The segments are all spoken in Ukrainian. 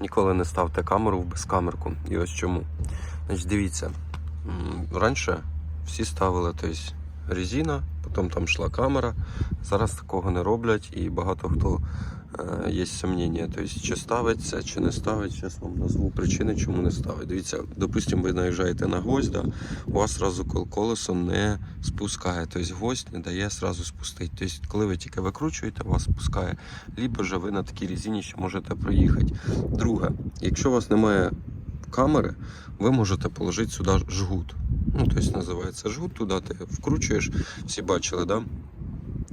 Ніколи не ставте камеру в безкамерку. І ось чому. Значить, дивіться, раніше всі ставили тобто, резина, потім там йшла камера. Зараз такого не роблять і багато хто е, є сумніння. Тобто, чи ставить це, чи не ставить. Зараз вам назву причини, чому не ставить. Дивіться, допустимо, ви наїжджаєте на гвоздь, да, у вас одразу колесо не спускає. Тобто гвоздь не дає одразу спустити. Тобто, коли ви тільки викручуєте, вас спускає. Либо же ви на такій резині ще можете проїхати. Друге, якщо у вас немає камери, ви можете положити сюди жгут. Ну, тобто називається жгут, туди ти вкручуєш, всі бачили, да?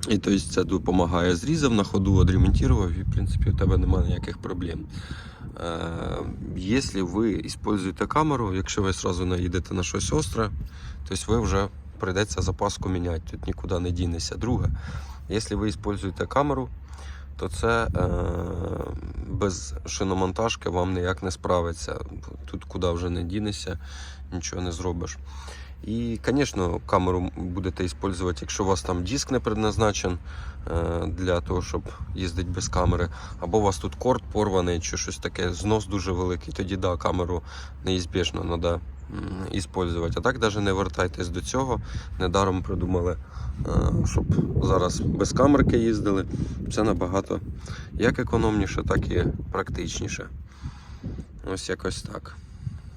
І тобто це допомагає. Зрізав на ходу, відремонтував, і в принципі у тебе немає ніяких проблем. Якщо ви використовуєте камеру, якщо ви одразу наїдете на щось остре, тобто ви вже прийдеться запаску міняти, тут нікуди не дінеся. Друге, якщо ви використовуєте камеру, то це без шиномонтажки вам ніяк не справиться. Тут куди вже не дінешся, нічого не зробиш. І, звісно, камеру будете використовувати, якщо у вас там диск не предназначен е, для того, щоб їздити без камери, або у вас тут корд порваний чи щось таке, знос дуже великий, тоді да, камеру неізбіжно треба використовувати. А так навіть не вертайтесь до цього. Недаром придумали, е, щоб зараз без камерки їздили. Це набагато як економніше, так і практичніше. Ось якось так.